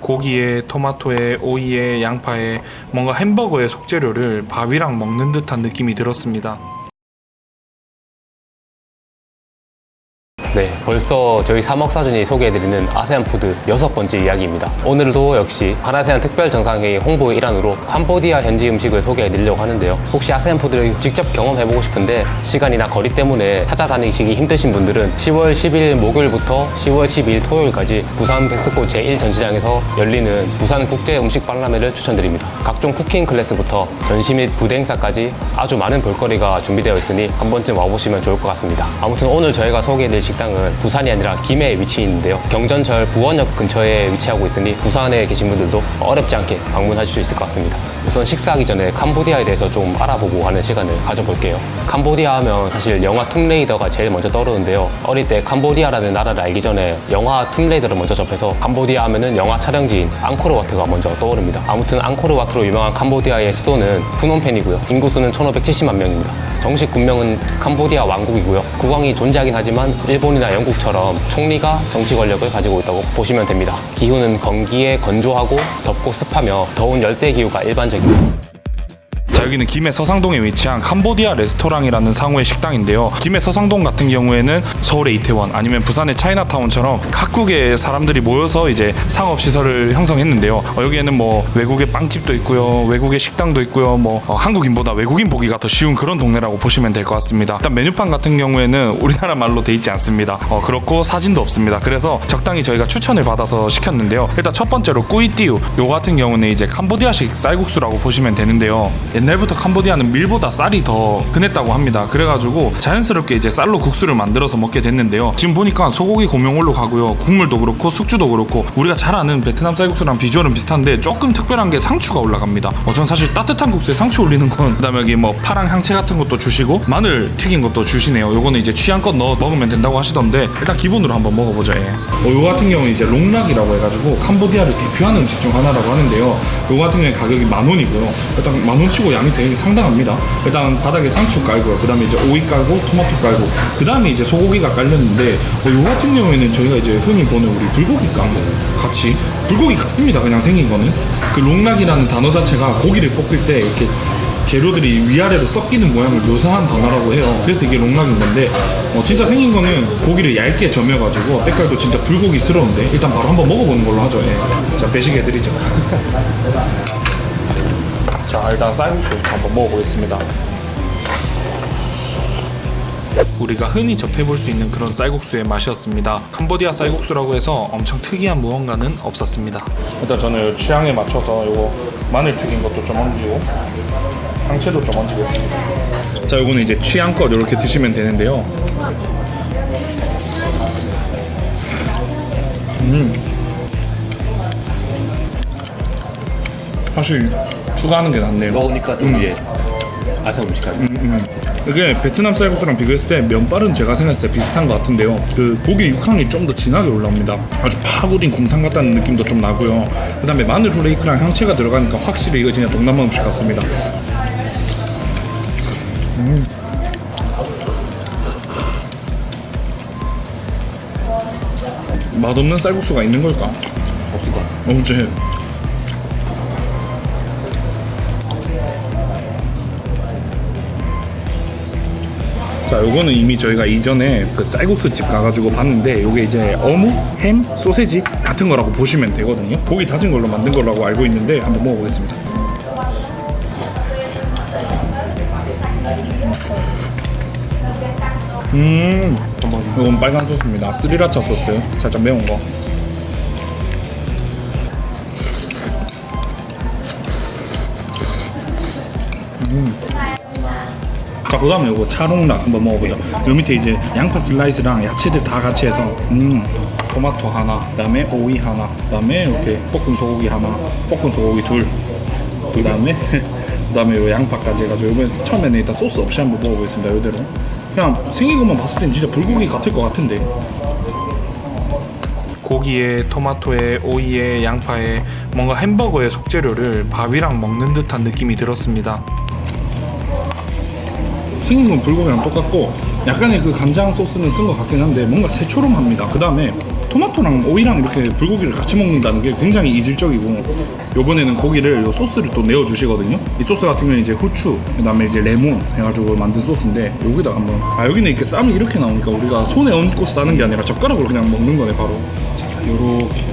고기에 토마토에 오이에 양파에 뭔가 햄버거의 속재료를 밥이랑 먹는 듯한 느낌이 들었습니다. 네, 벌써 저희 사먹사전이 소개해드리는 아세안 푸드 여섯 번째 이야기입니다. 오늘도 역시 한아세안 특별정상회의 홍보의 일환으로 캄보디아 현지 음식을 소개해드리려고 하는데요. 혹시 아세안 푸드를 직접 경험해보고 싶은데 시간이나 거리 때문에 찾아다니시기 힘드신 분들은 10월 10일 목요일부터 10월 12일 토요일까지 부산 베스코 제1전시장에서 열리는 부산 국제 음식 박람회를 추천드립니다. 각종 쿠킹 클래스부터 전시 및 부대 행사까지 아주 많은 볼거리가 준비되어 있으니 한 번쯤 와보시면 좋을 것 같습니다. 아무튼 오늘 저희가 소개해드릴 식당 은 부산이 아니라 김해에 위치해 있는데요. 경전철 부원역 근처에 위치하고 있으니 부산에 계신 분들도 어렵지 않게 방문하실 수 있을 것 같습니다. 우선 식사하기 전에 캄보디아에 대해서 좀 알아보고 하는 시간을 가져볼게요. 캄보디아 하면 사실 영화 툼레이더가 제일 먼저 떠오르는데요. 어릴 때 캄보디아라는 나라를 알기 전에 영화 툼레이더를 먼저 접해서 캄보디아 하면은 영화 촬영지인 앙코르와트가 먼저 떠오릅니다. 아무튼 앙코르와트로 유명한 캄보디아의 수도는 푸놈펜이고요. 인구수는 1,570만 명입니다. 정식 군명은 캄보디아 왕국이고요. 국왕이 존재하긴 하지만 일본 이나 영국처럼 총리가 정치 권력을 가지고 있다고 보시면 됩니다. 기후는 건기에 건조하고 덥고 습하며 더운 열대 기후가 일반적입니다. 자 여기는 김해 서상동에 위치한 캄보디아 레스토랑이라는 상호의 식당인데요. 김해 서상동 같은 경우에는 서울의 이태원 아니면 부산의 차이나타운처럼 각국의 사람들이 모여서 이제 상업 시설을 형성했는데요. 어, 여기에는 뭐 외국의 빵집도 있고요, 외국의 식당도 있고요. 뭐 어, 한국인보다 외국인 보기가 더 쉬운 그런 동네라고 보시면 될 것 같습니다. 일단 메뉴판 같은 경우에는 우리나라 말로 돼 있지 않습니다. 어, 그렇고 사진도 없습니다. 그래서 적당히 저희가 추천을 받아서 시켰는데요. 일단 첫 번째로 꾸이띠우 요 같은 경우는 이제 캄보디아식 쌀국수라고 보시면 되는데요. 옛날 부터 캄보디아는 밀보다 쌀이 더 흔했다고 합니다. 그래가지고 자연스럽게 이제 쌀로 국수를 만들어서 먹게 됐는데요. 지금 보니까 소고기 고명올로 가고요. 국물도 그렇고 숙주도 그렇고 우리가 잘 아는 베트남 쌀국수랑 비주얼은 비슷한데 조금 특별한 게 상추가 올라갑니다. 어, 전 사실 따뜻한 국수에 상추 올리는 건 그다음에 여기 뭐 파랑 향채 같은 것도 주시고 마늘 튀긴 것도 주시네요. 요거는 이제 취향껏 넣어 먹으면 된다고 하시던데 일단 기본으로 한번 먹어보죠. 예. 어, 요 같은 경우는 이제 롱락이라고 해가지고 캄보디아를 대표하는 음식 중 하나라고 하는데요. 요 같은 경우에 가격이 만 원이고요. 일단 만 원 치고 양이 되게 상당합니다. 일단 바닥에 상추 깔고요. 그 다음에 이제 오이 깔고 토마토 깔고 그 다음에 이제 소고기가 깔렸는데 어, 요 같은 경우에는 저희가 이제 흔히 보는 우리 불고기 깡 같이 불고기 같습니다. 그냥 생긴 거는 그 롱락이라는 단어 자체가 고기를 볶을 때 이렇게 재료들이 위아래로 섞이는 모양을 묘사한 단어라고 해요. 그래서 이게 롱락인 건데 어, 진짜 생긴 거는 고기를 얇게 점여가지고 때깔도 진짜 불고기스러운데 일단 바로 한번 먹어보는 걸로 하죠. 예. 자 배식해드리죠. 자 일단 쌀국수부터 한번 먹어보겠습니다. 우리가 흔히 접해볼 수 있는 그런 쌀국수의 맛이었습니다. 캄보디아 쌀국수라고 해서 엄청 특이한 무언가는 없었습니다. 일단 저는 취향에 맞춰서 이거 마늘 튀긴 것도 좀 얹고 상체도 좀 얹겠습니다. 자, 요거는 이제 취향껏 이렇게 드시면 되는데요. 음. 사실 추가하는 게 낫네요. 먹으니까 좀 이제 아세안 음식 같은 이게 베트남 쌀국수랑 비교했을 때 면발은 제가 생각했을 때 비슷한 것 같은데요. 그 고기 육향이 좀 더 진하게 올라옵니다. 아주 파고딘 곰탕 같다는 느낌도 좀 나고요. 그다음에 마늘 후레이크랑 향채가 들어가니까 확실히 이거 진짜 동남아 음식 같습니다. 음. 맛없는 쌀국수가 있는 걸까? 없을 것 같아요. 언제? 자, 요거는 이미 저희가 이전에 그 쌀국수 집 가가지고 봤는데 요게 이제 어묵, 햄, 소세지 같은 거라고 보시면 되거든요. 고기 다진 걸로 만든 거라고 알고 있는데 한번 먹어보겠습니다. 음, 이건 빨간 소스입니다. 스리라차 소스, 살짝 매운 거. 자, 그 다음에 이거 차롱락 한번 먹어보죠. 요 밑에 이제 양파 슬라이스랑 야채들 다 같이 해서, 음, 토마토 하나, 그 다음에 오이 하나, 그 다음에 이렇게 볶은 소고기 하나, 볶은 소고기 둘, 그 다음에, 그 다음에 요 양파까지 해가지고, 이번에 처음에는 일단 소스 없이 한번 먹어보겠습니다. 요대로. 그냥 생긴 것만 봤을 땐 진짜 불고기 같을 것 같은데. 고기에 토마토에 오이에 양파에 뭔가 햄버거의 속재료를 밥이랑 먹는 듯한 느낌이 들었습니다. 생긴 건 불고기랑 똑같고 약간의 그 간장 소스는 쓴 것 같긴 한데 뭔가 새초롬합니다. 그 다음에 토마토랑 오이랑 이렇게 불고기를 같이 먹는다는 게 굉장히 이질적이고 요번에는 고기를 요 소스를 또 내어 주시거든요. 이 소스 같은 경우는 이제 후추, 그다음에 이제 레몬 해가지고 만든 소스인데 여기다가 한번 아 여기는 이렇게 쌈이 이렇게 나오니까 우리가 손에 얹고 싸는 게 아니라 젓가락으로 그냥 먹는 거네 바로. 자 요렇게.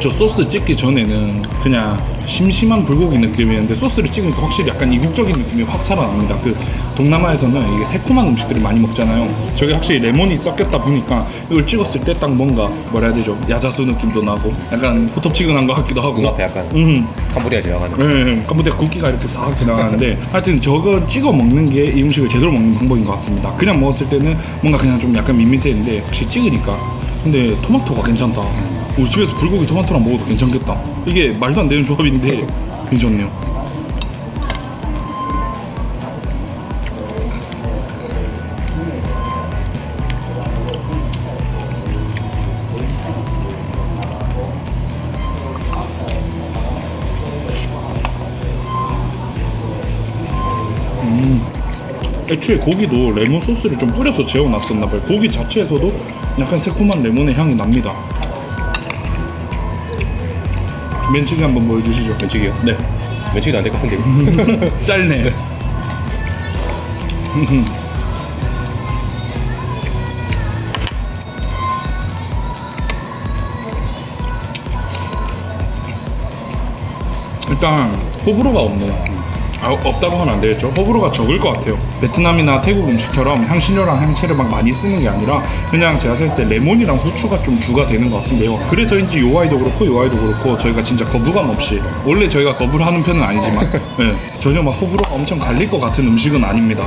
저 소스 찍기 전에는 그냥 심심한 불고기 느낌이었는데 소스를 찍으니까 확실히 약간 이국적인 느낌이 확 살아납니다. 그 동남아에서는 이게 새콤한 음식들을 많이 먹잖아요. 저게 확실히 레몬이 섞였다 보니까 이걸 찍었을 때 딱 뭔가 뭐라 해야 되죠? 야자수 느낌도 나고 약간 후텁지근한 것 같기도 하고. 눈앞에 약간 음, 캄보디아 지나가는 네, 캄보디아 국기가 이렇게 싹 지나가는데 하여튼 저거 찍어 먹는 게 이 음식을 제대로 먹는 방법인 것 같습니다. 그냥 먹었을 때는 뭔가 그냥 좀 약간 밋밋했는데 혹시 찍으니까 근데 토마토가 괜찮다. 우리 집에서 불고기 토마토랑 먹어도 괜찮겠다. 이게 말도 안 되는 조합인데 괜찮네요. 애초에 고기도 레몬 소스를 좀 뿌려서 재워놨었나 봐요. 고기 자체에서도 약간 새콤한 레몬의 향이 납니다. 면치기 한번 보여주시죠. 면치기요? 네. 면치기도 안될 것 같은데 짧네. 일단 호불호가 없네요. 아, 없다고 하면 안 되겠죠. 호불호가 적을 것 같아요. 베트남이나 태국 음식처럼 향신료랑 향채를 막 많이 쓰는 게 아니라 그냥 제가 생각했을 때 레몬이랑 후추가 좀 주가 되는 것 같은데요. 그래서인지 요 아이도 그렇고 요 아이도 그렇고 저희가 진짜 거부감 없이 원래 저희가 거부를 하는 편은 아니지만 네, 전혀 막 호불호가 엄청 갈릴 것 같은 음식은 아닙니다.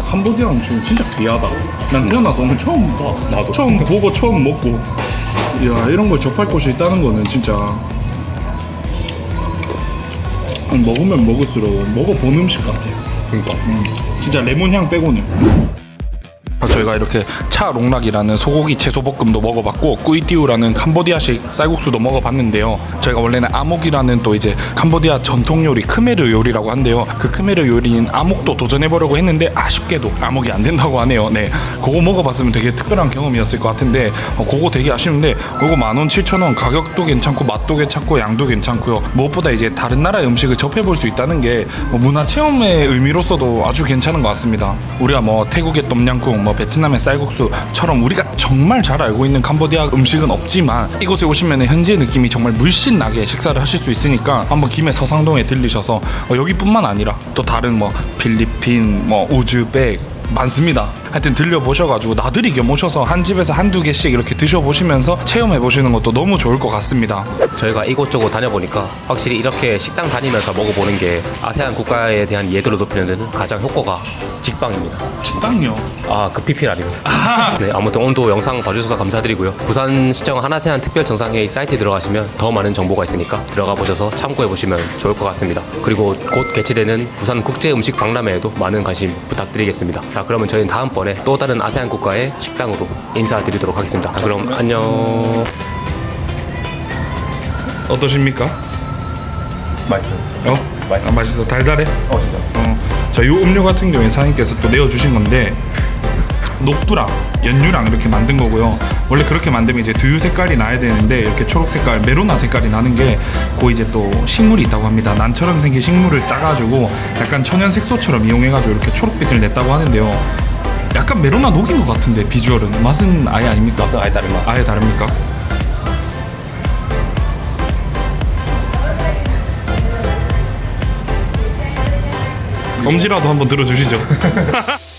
캄보디아 음식은 진짜 귀하다. 난 태어나서 오늘 처음 봐. 나도. 처음 보고 처음 먹고. 이야 이런 걸 접할 곳이 있다는 거는 진짜 먹으면 먹을수록 먹어본 음식 같아요. 그러니까 진짜 레몬 향 빼고는. 저희가 이렇게 차 롱락이라는 소고기 채소 볶음도 먹어봤고 꾸이띠우라는 캄보디아식 쌀국수도 먹어봤는데요. 저희가 원래는 아목이라는 또 이제 캄보디아 전통 요리 크메르 요리라고 한대요. 그 크메르 요리인 아목도 도전해보려고 했는데 아쉽게도 아목이 안 된다고 하네요. 네, 그거 먹어봤으면 되게 특별한 경험이었을 것 같은데 어, 그거 되게 아쉬운데 그거 만원 칠천 원 가격도 괜찮고 맛도 괜찮고 양도 괜찮고요. 무엇보다 이제 다른 나라의 음식을 접해볼 수 있다는 게 뭐 문화 체험의 의미로서도 아주 괜찮은 것 같습니다. 우리가 뭐 태국의 똠양꿍, 뭐 베트남의 쌀국수처럼 우리가 정말 잘 알고 있는 캄보디아 음식은 없지만 이곳에 오시면 현지의 느낌이 정말 물씬 나게 식사를 하실 수 있으니까 한번 김해 서상동에 들리셔서 어, 여기뿐만 아니라 또 다른 뭐 필리핀, 뭐 우즈벡 많습니다. 하여튼 들려보셔가지고 나들이 겸 오셔서 한 집에서 한두 개씩 이렇게 드셔보시면서 체험해보시는 것도 너무 좋을 것 같습니다. 저희가 이곳저곳 다녀보니까 확실히 이렇게 식당 다니면서 먹어보는 게 아세안 국가에 대한 이해도를 높이는 데는 가장 효과가 직방입니다 식당요. 아, 그 PPL 아닙니다. 네, 아무튼 오늘도 영상 봐주셔서 감사드리고요. 부산시청 하나세안 특별정상회의 사이트에 들어가시면 더 많은 정보가 있으니까 들어가 보셔서 참고해 보시면 좋을 것 같습니다. 그리고 곧 개최되는 부산 국제음식 박람회에도 많은 관심 부탁드리겠습니다. 자, 그러면 저희는 다음번에 또 다른 아세안 국가의 식당으로 인사드리도록 하겠습니다. 자, 그럼 안녕. 어떠십니까? 맛있어요. 어? 맛있어. 아, 맛있어. 달달해? 어, 진짜. 어. 자, 요 음료 같은 경우에 사장님께서 또 내어 주신 건데 녹두랑 연유랑 이렇게 만든 거고요. 원래 그렇게 만들면 이제 두유 색깔이 나야 되는데 이렇게 초록 색깔, 메로나 색깔이 나는 게 그 이제 또 식물이 있다고 합니다. 난처럼 생긴 식물을 짜가지고 약간 천연 색소처럼 이용해가지고 이렇게 초록빛을 냈다고 하는데요. 약간 메로나 녹인 것 같은데 비주얼은 맛은 아예 아닙니까? 맛은 아예 다른 맛. 아예 다릅니까? 엄지라도 한번 들어주시죠.